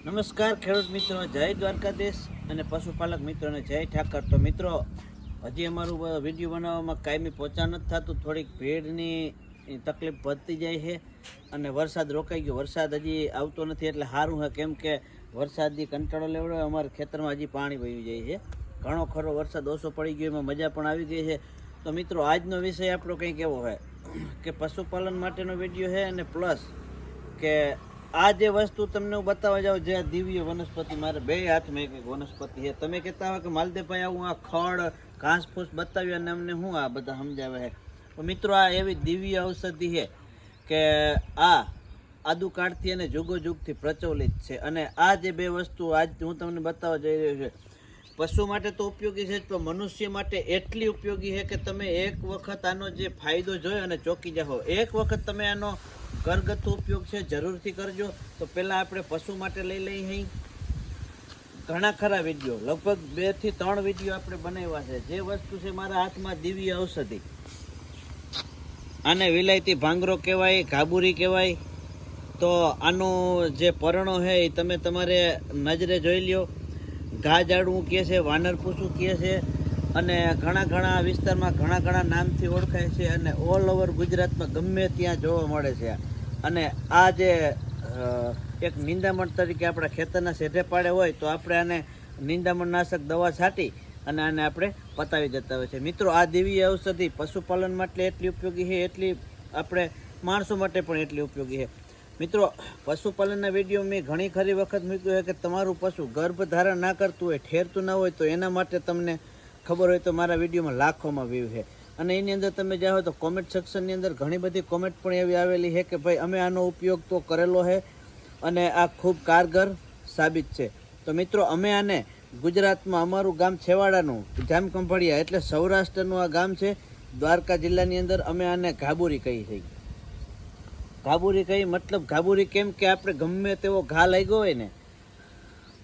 નમસ્કાર, ખેડૂત મિત્રો, જય દ્વારકાધીશ અને પશુપાલક મિત્રોને જય ઠાકર. તો મિત્રો, હજી અમારું વીડિયો બનાવવામાં કાયમી પહોંચા નથી થતું. થોડીક ભીડની તકલીફ વધતી જાય છે અને વરસાદ રોકાઈ ગયો. વરસાદ હજી આવતો નથી એટલે સારું છે. કેમ કે વરસાદની કંટાળો લેવડો અમારા ખેતરમાં હજી પાણી વહી જાય છે. ઘણો ખરો વરસાદ ઓછો પડી ગયો, એમાં મજા પણ આવી ગઈ છે. તો મિત્રો, આજનો વિષય આપણો કંઈક એવો છે કે પશુપાલન માટેનો વીડિયો છે અને પ્લસ કે આ જે વસ્તુ તમને હું બતાવવા જાઉં, જે દિવ્ય વનસ્પતિ, મારે બે હાથમાં એક એક વનસ્પતિ છે. તમે કહેતા હોય કે માલદેવભાઈ આવું આ ખડ ઘાસ ફૂસ બતાવ્યું અને અમને શું આ બધા સમજાવે છે? મિત્રો, આ એવી દિવ્ય ઔષધિ છે કે આ આદુકાળથી અને જુગો જુગથી પ્રચલિત છે. અને આ જે બે વસ્તુ આજ હું તમને બતાવવા જઈ રહ્યો છું. પશુ માટે તો ઉપયોગી છે જ, પણ મનુષ્ય માટે એટલી ઉપયોગી છે કે તમે એક વખત આનો જે ફાયદો જોયો અને ચોકી જાઓ. એક વખત તમે આનો ઘરગથ્થુ ઉપયોગ છે, જરૂરથી કરજો. તો પહેલાં આપણે પશુ માટે લઈ લઈ અહીં. ઘણા ખરા વીડિયો, લગભગ બેથી ત્રણ વીડિયો આપણે બનાવ્યા છે. જે વસ્તુ છે મારા હાથમાં દિવ્ય ઔષધિ. આને વિલાયતી ભાંગરો કહેવાય ઘાબુરી કહેવાય. તો આનું જે પરણો છે એ તમે તમારે નજરે જોઈ લ્યો. ઘા જાડવું કહે છે વાનર પૂછું કહે છે. અને ઘણા ઘણા વિસ્તારમાં ઘણા ઘણા નામથી ઓળખાય છે અને ઓલ ઓવર ગુજરાતમાં ગમે ત્યાં જોવા મળે છે. અને આ જે એક નિંદામણ તરીકે આપણા ખેતરના શેઢે પાડે હોય તો આપણે આને નિંદામણ નાશક દવા છાંટી અને આને આપણે પતાવી જતા હોય છે. મિત્રો, આ દિવ્ય ઔષધિ પશુપાલન માટે એટલી ઉપયોગી છે, એટલી આપણે માણસો માટે પણ એટલી ઉપયોગી છે. મિત્રો, પશુપાલનના વીડિયો મેં ઘણી ખરી વખત મૂક્યું છે કે તમારું પશુ ગર્ભ ધારણ ના કરતું હોય, ઠેરતું ના હોય તો એના માટે તમને ખબર હોય તો મારા વિડીયોમાં લાખોમાં વ્યૂ છે. અને એની અંદર તમે જાઓ તો કોમેન્ટ સેક્શનની અંદર ઘણી બધી કોમેન્ટ પણ એવી આવેલી છે કે ભાઈ, અમે આનો ઉપયોગ તો કરેલો છે અને આ ખૂબ કારગર સાબિત છે. તો મિત્રો, અમે આને ગુજરાતમાં અમારું ગામ છેવાડાનું, જામકંભળિયા એટલે સૌરાષ્ટ્રનું આ ગામ છે. દ્વારકા જિલ્લાની અંદર અમે આને ઘાબુરી કહી છીએ. ઘાબુરી કહી મતલબ ઘાબુરી કેમ કે આપણે ગમે તેવો ઘા લાગ્યો હોય ને,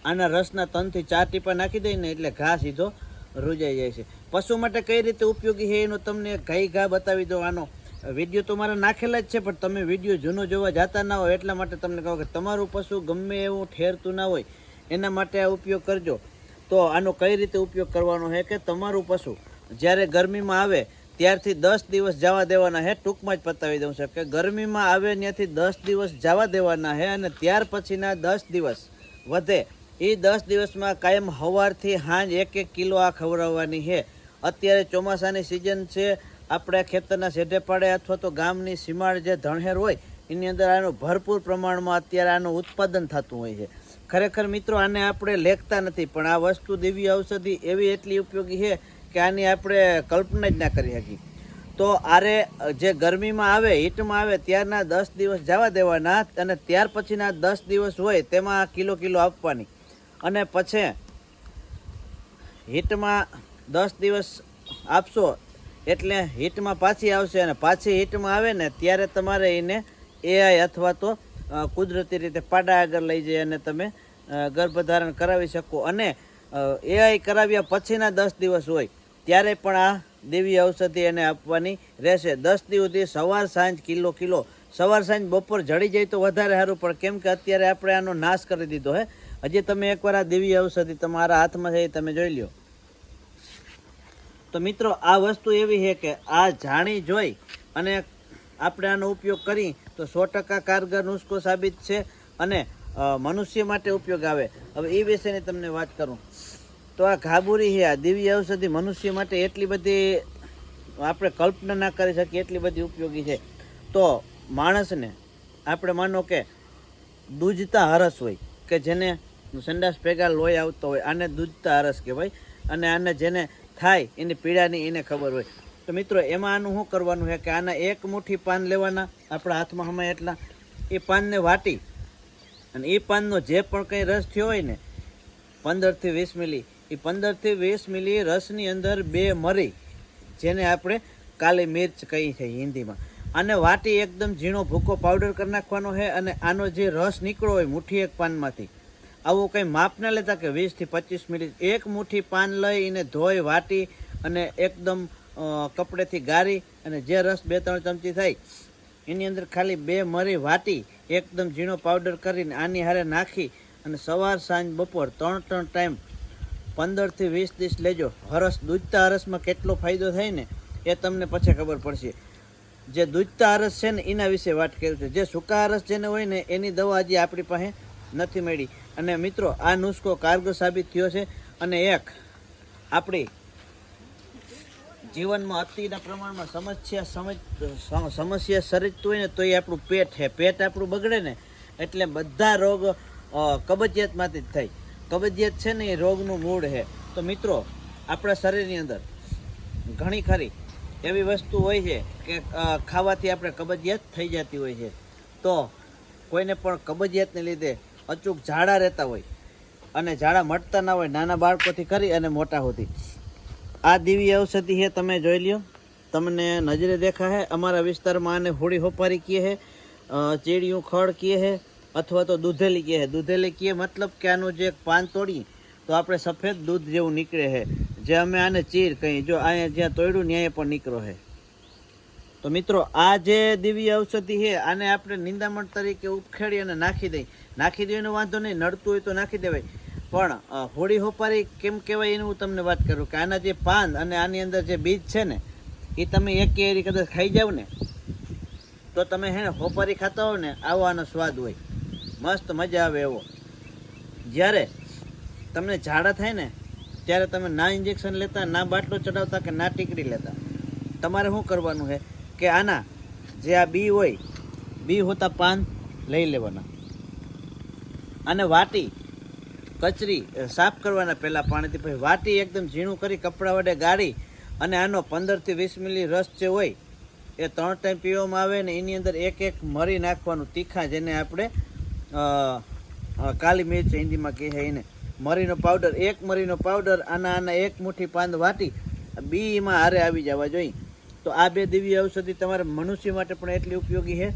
આના રસના તનથી ચાર ટીપા નાખી દઈએ ને એટલે ઘા સીધો રૂજાઈ જાય છે. પશુ માટે કઈ રીતે ઉપયોગી છે એનો તમને ઘાઈ ઘા બતાવી દો આનો વીડિયો તો મારા નાખેલા જ છે, પણ તમે વીડિયો જૂનો જોવા જતા ના હોય એટલા માટે તમને કહો કે તમારું પશુ ગમે એવું ઠેરતું ના હોય, એના માટે આ ઉપયોગ કરજો. તો આનો કઈ રીતે ઉપયોગ કરવાનો છે કે તમારું પશુ જ્યારે ગરમીમાં આવે, ત્યારથી દસ દિવસ જવા દેવાના છે. ટૂંકમાં જ પતાવી દઉં છે કે ગરમીમાં આવે ત્યાંથી દસ દિવસ જવા દેવાના છે અને ત્યાર પછીના દસ દિવસ વધે. એ દસ દિવસમાં કાયમ સવારથી સાંજ એક એક કિલો આ ખવડાવવાની છે. અત્યારે ચોમાસાની સિઝન છે. આપણે ખેતરના શેઢે પાડે અથવા તો ગામની સીમાડ જે ધણહેર હોય, એની અંદર આનું ભરપૂર પ્રમાણમાં અત્યારે આનું ઉત્પાદન થતું હોય છે. ખરેખર મિત્રો, આને આપણે લેખતા નથી, પણ આ વસ્તુ દેવી ઔષધિ એવી એટલી ઉપયોગી છે કે આની આપણે કલ્પના જ ના કરી શકી તો આરે જે ગરમીમાં આવે, હીટમાં આવે, ત્યારના દસ દિવસ જવા દેવાના અને ત્યાર પછીના દસ દિવસ હોય, તેમાં કિલો કિલો આપવાની. અને પછી હીટમાં દસ દિવસ આપશો એટલે હીટમાં પાછી આવશે અને પાછી હીટમાં આવે ને ત્યારે તમારે એને એઆઈ અથવા તો કુદરતી રીતે પાડા આગળ લઈ જઈ અને તમે ગર્ભધારણ કરાવી શકો. અને એઆઈ કરાવ્યા પછીના દસ દિવસ હોય ત્યારે પણ આ દેવી ઔષધિ એને આપવાની રહેશે. દસ દિવસથી સવાર સાંજ કિલો કિલો. સવાર સાંજ બપોર જડી જાય તો વધારે સારું, પણ કેમ કે અત્યારે આપણે આનો નાશ કરી દીધો હે. હજી તમે એકવાર આ દેવી ઔષધિ તમારા હાથમાં છે તમે જોઈ લ્યો. તો મિત્રો, આ વસ્તુ એવી છે કે આ જાણી જોઈ અને આપણે આનો ઉપયોગ કરી તો સો ટકા કારગર નુસ્ખો સાબિત છે અને મનુષ્ય માટે ઉપયોગ આવે. હવે એ વિશેની તમને વાત કરું. તો આ ઘાબુરી છે, આ દિવ્ય ઔષધિ મનુષ્ય માટે એટલી બધી, આપણે કલ્પના ના કરી શકીએ એટલી બધી ઉપયોગી છે. તો માણસને આપણે માનો કે દૂજતા હરસ હોય કે જેને સંડાસ ભેગા લોહી આવતો હોય, આને દૂધતા હરસ કહેવાય. અને આને જેને થાય, એની પીડાની એને ખબર હોય. તો મિત્રો, એમાં આનું શું કરવાનું છે કે આના એક મુઠ્ઠી પાન લેવાના, આપણા હાથમાં હમણાં એટલા. એ પાનને વાટી. અને એ પાનનો જે પણ કંઈ રસ થયો હોય ને, પંદરથી વીસ મિલી, એ પંદરથી વીસ મિલી રસની અંદર બે મરી, જેને આપણે કાલી મિર્ચ કહી છે હિન્દીમાં. આને વાટી એકદમ ઝીણો ભૂકો પાવડર કરી નાખવાનો છે અને આનો જે રસ નીકળો હોય મુઠ્ઠી એક પાનમાંથી આવું કંઈ માપ ના લેતા કે વીસથી પચીસ મિનિટ એક મુઠ્ઠી પાન લઈ એને ધોઈ, વાટી અને એકદમ કપડેથી ગાળી અને જે રસ બે ત્રણ ચમચી થાય એની અંદર ખાલી બે મરી વાટી, એકદમ ઝીણો પાવડર કરીને આની હારે નાખી અને સવાર, સાંજ, બપોર ત્રણ ત્રણ ટાઈમ પંદરથી વીસ દિવસ લેજો. હરસ દૂધતા હરસમાં કેટલો ફાયદો થાય ને, એ તમને પછી ખબર પડશે. જે દૂધતા હરસ છે ને, એના વિશે વાત કરી છે. જે સૂકા હરસ જેને હોય ને, એની દવા હજી આપણી પાસે નથી મળી. અને મિત્રો, આ નુસ્ખો કારગર સાબિત થયો છે અને એક આપણી જીવનમાં અતિના પ્રમાણમાં સમસ્યા સમજ સમસ્યા સર્જતું હોય ને તો એ આપણું પેટ છે. પેટ આપણું બગડે ને એટલે બધા રોગ કબજિયાતમાંથી જ થાય. કબજિયાત છે ને એ રોગનું મૂળ છે. તો મિત્રો, આપણા શરીરની અંદર ઘણી ખરી એવી વસ્તુ હોય છે કે ખાવાથી આપણે કબજિયાત થઈ જતી હોય છે. તો કોઈને પણ કબજિયાતને લીધે અચૂક ઝાડા રહેતા હોય અને ઝાડા મટતા ના હોય, નાના બાળકોથી કરી અને મોટા સુધી. આ દિવ્ય ઔષધિ છે તમે જોઈ લ્યો. તમને નજરે દેખા હે, અમારા વિસ્તારમાં આને હોળી હોપારી કહે છે ચીડિયું ખડ કહે છે અથવા તો દૂધેલી કહે દૂધેલી કહે મતલબ કે આનું જે પાન તોડી તો આપણે સફેદ દૂધ જેવું નીકળે છે જે અમે આને ચીર કહીએ. જો અહીંયા જ્યાં તોડ્યું ત્યાં પણ નીકળો છે તો મિત્રો, આ જે દિવ્ય ઔષધિ છે, આને આપણે નિંદામણ તરીકે ઉખેડી અને નાખી દઈ નાખી એનો વાંધો નહીં, નડતું હોય તો નાખી દેવાય. પણ હોળી હોપારી કેમ કહેવાય એનું હું તમને વાત કરું કે આના જે પાન અને આની અંદર જે બીજ છે ને, એ તમે એક કેરી કદાચ ખાઈ જાવ ને, તો તમે હે હોપારી ખાતા હો ને, આવો આનો સ્વાદ હોય. મસ્ત મજા આવે એવો. જ્યારે તમને ઝાડા થાય ને, ત્યારે તમે ના ઇન્જેક્શન લેતા, ના બાટલો ચડાવતા કે ના ટીકડી લેતા? તમારે શું કરવાનું છે? કે આના જે આ બી હોય, બી હોતા પાન લઈ લેવાના. અને વાટી કચરી સાફ કરવાના પહેલાં પાણીથી. પછી વાટી એકદમ ઝીણું કરી કપડાં વડે ગાળી અને આનો પંદરથી વીસ મિલી રસ જે હોય, એ ત્રણ ટાઈમ પીવામાં આવે ને એની અંદર એક એક મરી નાખવાનું તીખા જેને આપણે કાલી મિર્ચ હિન્દીમાં કહે એને. મરીનો પાવડર, એક મરીનો પાવડર, આના આના એક મુઠ્ઠી પાંદ વાટી બીમાં હારે આવી જવા જોઈએ. તો આ બે દિવ્ય ઔષધિ તમારા મનુષ્ય માટે પણ એટલી ઉપયોગી છે.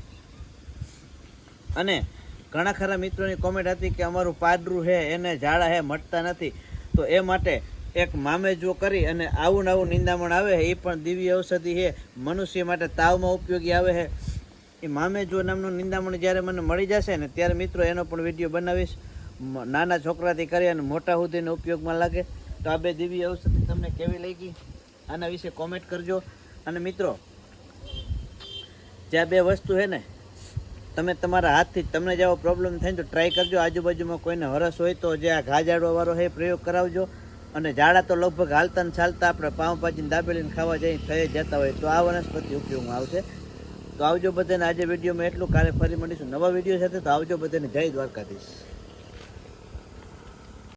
અને ઘણા ખરા મિત્રોની કોમેન્ટ હતી કે અમારું પાદરું છે, એને ઝાડા હે મટતા નથી. તો એ માટે એક મામે જો કરી અને આવું નવું નિંદામણ આવે એ પણ દિવ્ય ઔષધિ છે. મનુષ્ય માટે તાવમાં ઉપયોગી આવે છે. એ મામે જો નામનું નિંદામણ જ્યારે મને મળી જશે ને ત્યારે મિત્રો એનો પણ વીડિયો બનાવીશ. નાના છોકરાથી કરી અને મોટા સુધીનો ઉપયોગમાં લાગે. તો આ બે દિવ્ય ઔષધિ તમને કેવી લાગી? આના વિશે કોમેન્ટ કરજો. અને મિત્રો, જે બે વસ્તુ છે ને, તમે તમારા હાથથી તમને જેવો પ્રોબ્લેમ થાય તો ટ્રાય કરજો. આજુબાજુમાં કોઈને હરસ હોય તો જે આ ઘા જાડવાવાળો છે પ્રયોગ કરાવજો. અને ઝાડા તો લગભગ હાલતા ને ચાલતા આપણે પાઉં ભાજીને દાબેલીને ખાવા જઈ થઈ જતા હોય. તો આ વનસ્પતિ ઉપયોગમાં આવશે. તો આવજો બધાને આજે વિડીયોમાં એટલું. કાલે ફરી મળીશું નવા વીડિયો સાથે. તો આવજો બધાને જય દ્વારકાધીશ.